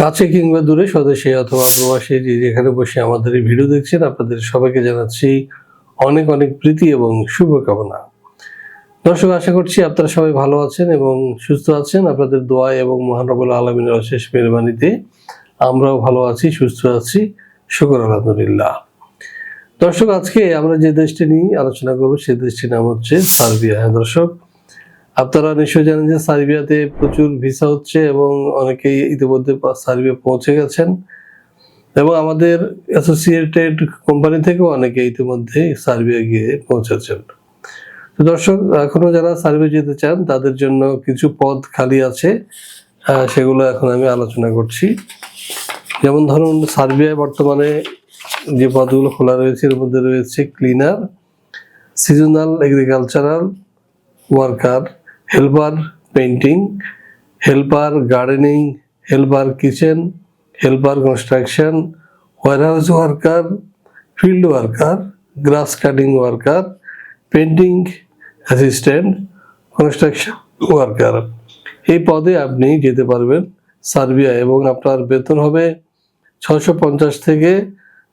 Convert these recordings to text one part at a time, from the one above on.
কাছে কিংবা দূরে স্বদেশে অথবা প্রবাসী যেখানে বসে আমাদের এই ভিডিও দেখছেন, আপনাদের সবাইকে জানাচ্ছি অনেক অনেক প্রীতি এবং শুভকামনা। দর্শক, আশা করছি আপনারা সবাই ভালো আছেন এবং সুস্থ আছেন। আপনাদের দোয়া এবং মহানবুল আলমিনের অশেষ মেহরবানিতে আমরাও ভালো আছি, সুস্থ আছি। শুকর আলহামদুলিল্লাহ। দর্শক, আজকে আমরা যে দেশটি নিয়ে আলোচনা করব সেই দেশটির নাম হচ্ছে সার্বিয়া। হ্যাঁ দর্শক আপনারা নিশ্চয়ই জানেন যে সার্বিয়াতে প্রচুর ভিসা হচ্ছে এবং অনেকেই ইতিমধ্যে সার্বিয়া পৌঁছে গেছেন। এবং আমাদের অ্যাসোসিয়েটেড কোম্পানি থেকেও অনেকে ইতিমধ্যে সার্বিয়া গিয়ে পৌঁছেছেন। তো দর্শক এখনও যারা সার্বিয়া যেতে চান, তাদের জন্য কিছু পদ খালি আছে। সেগুলো এখন আমি আলোচনা করছি। যেমন ধরুন, সার্বিয়ায় বর্তমানে যে পদগুলো খোলা রয়েছে, এর মধ্যে রয়েছে cleaner seasonal agricultural worker helper painting helper gardening helper kitchen helper construction warehouse worker field worker grass cutting worker painting assistant construction worker এই পদে আপনি যেতে পারবেন সার্বিয়া এবং আপনার বেতন হবে ছশো পঞ্চাশ থেকে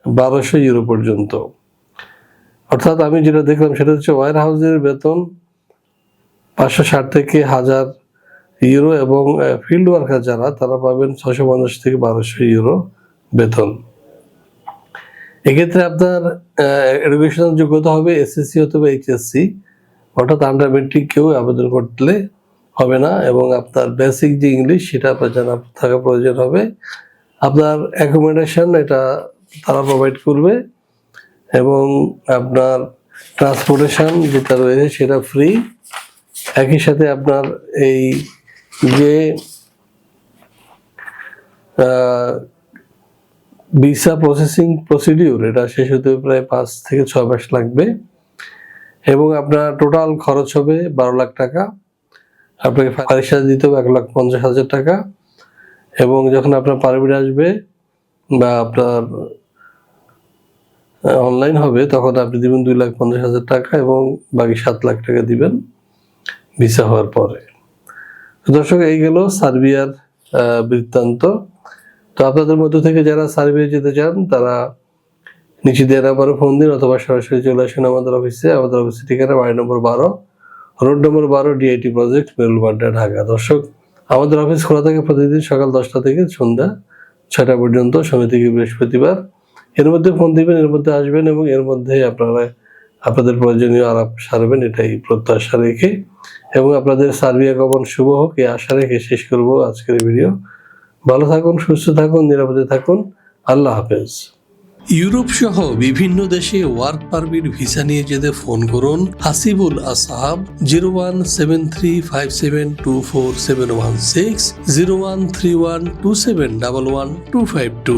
বারোশো ইউরো পর্যন্ত। অর্থাৎ আমি যেটা দেখলাম সেটা হচ্ছে ওয়ার হাউসের বেতন পাঁচশো ষাট থেকে হাজার ইউরো এবং ফিল্ড ওয়ার্কার যারা, তারা পাবেন ছশো পঞ্চাশ থেকে বারোশো ইউরো বেতন। এক্ষেত্রে আপনার এডুকেশনাল যোগ্যতা হবে এসএসসি অথবা এইচএসসি অর্থাৎ আন্ডার মেট্রিক কেউ আবেদন করলে হবে না এবং আপনার বেসিক যে ইংলিশ সেটা আপনার জানা থাকা প্রয়োজন হবে। আপনার অ্যাকোমোডেশন এটা তারা প্রোভাইড করবে এবং আপনার ট্রান্সপোর্টেশন যেটা রয়েছে, সেটা ফ্রি একই সাথে আপনার এই যে ভিসা প্রসেসিং প্রসিডিউর, এটা শেষ হতে প্রায় পাঁচ থেকে ছয় মাস লাগবে। এবং আপনার টোটাল খরচ হবে বারো লাখ টাকা। আপনাকে পরীক্ষা দিতে হবে এক লাখ পঞ্চাশ হাজার টাকা। এবং যখন আপনার পারমিট আসবে বা আপনার অনলাইন হবে, তখন আপনি দিবেন দুই লাখ পঞ্চাশ হাজার টাকা এবং বাকি সাত লাখ টাকা দিবেন। ভিসা হওয়ার পরে। দর্শক, এই গেল সার্বিয়ার বৃত্তান্ত। তো আপনাদের মধ্য থেকে যারা সার্বিয়া যেতে চান, তারা নিচে দেওয়া নাম্বারে ফোন দিন অথবা সরাসরি চলে আসুন আমাদের অফিসে। আমাদের অফিসের ঠিকানা বাড়ি নম্বর বারো, রোড নম্বর বারো ডিআইটি প্রজেক্ট মেরুলবাড্ডা ঢাকা। দর্শক, আমাদের অফিস খোলা থাকে প্রতিদিন সকাল দশটা থেকে সন্ধ্যা ছয়টা পর্যন্ত সময় থেকে বৃহস্পতিবার। এর মধ্যে ফোন দিবেন, এর মধ্যে আসবেন এবং এর মধ্যে আপনারা আপনাদের প্রয়োজনীয় আলাপ সারবেন, এটাই প্রত্যাশা রেখে। এবং আপনাদের সার্বিয়া গমন শুভ হোক, এই আশা রেখে শেষ করব আজকের ভিডিও। ভালো থাকুন, সুস্থ থাকুন, নিরাপদে থাকুন। আল্লাহ হাফেজ। ইউরোপ সহ বিভিন্ন দেশে ওয়ার্ক পারমিট ভিসা নিয়ে যেতে ফোন করুন Hasibul Asahab, zero one seven three five seven two four seven one six, zero one three one two seven double one two five two.